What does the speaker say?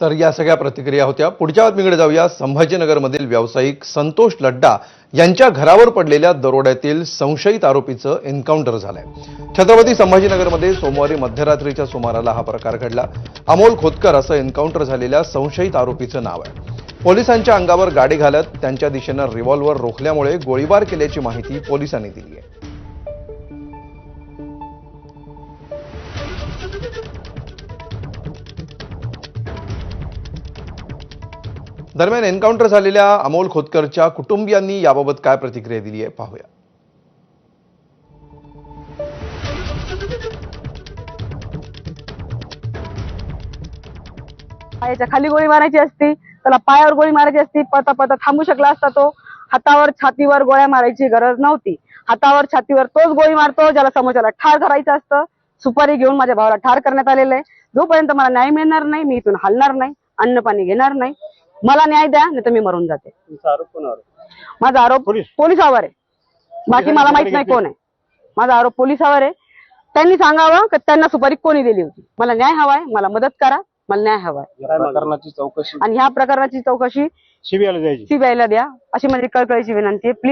तर या सगळ्या प्रतिक्रिया होत्या. पुढच्या बातमीकडे जाऊया. संभाजीनगरमधील व्यावसायिक संतोष लड्डा यांच्या घरावर पडलेल्या दरोड्यातील संशयित आरोपीचं एन्काउंटर झालंय. छत्रपती संभाजीनगरमध्ये सोमवारी मध्यरात्रीच्या सुमाराला हा प्रकार घडला. अमोल खोतकर असं एन्काउंटर झालेल्या संशयित आरोपीचं नाव आहे. पोलिसांच्या अंगावर गाडी घालत त्यांच्या दिशेनं रिव्हॉल्व्हर रोखल्यामुळे गोळीबार केल्याची माहिती पोलिसांनी दिली आहे. दरम्यान एन्काउंटर झालेल्या अमोल खोतकरच्या कुटुंबियांनी याबाबत काय प्रतिक्रिया दिली आहे पाहूया. पायाच्या खाली गोळी मारायची असती त्याला पायावर गोळी मारायची असती पता पता थांबू शकला असता तो. हातावर छातीवर गोळ्या मारायची गरज नव्हती. हातावर छातीवर तोच गोळी मारतो ज्याला समोरच्याला ठार करायचं असतं. सुपारी घेऊन माझ्या भावाला ठार करण्यात आलेलं आहे. जोपर्यंत मला न्याय मिळणार नाही मी इथून हलणार नाही अन्न पाणी घेणार नाही. मला न्याय द्या नाही तर मी मरून जाते. तुमचा आरोप कोणावर माझा आरोप पोलीस? पोलिसावर आहे. बाकी मला माहीत नाही कोण आहे. माझा आरोप पोलिसावर आहे. त्यांनी सांगावं की त्यांना सुपारी कोणी दिली होती? मला न्याय हवाय मला मदत करा मला न्याय हवाय. या प्रकरणाची चौकशी. आणि ह्या प्रकरणाची चौकशी सीबीआयला द्या. अशी माझी कळकळीची विनंती आहे. प्लीज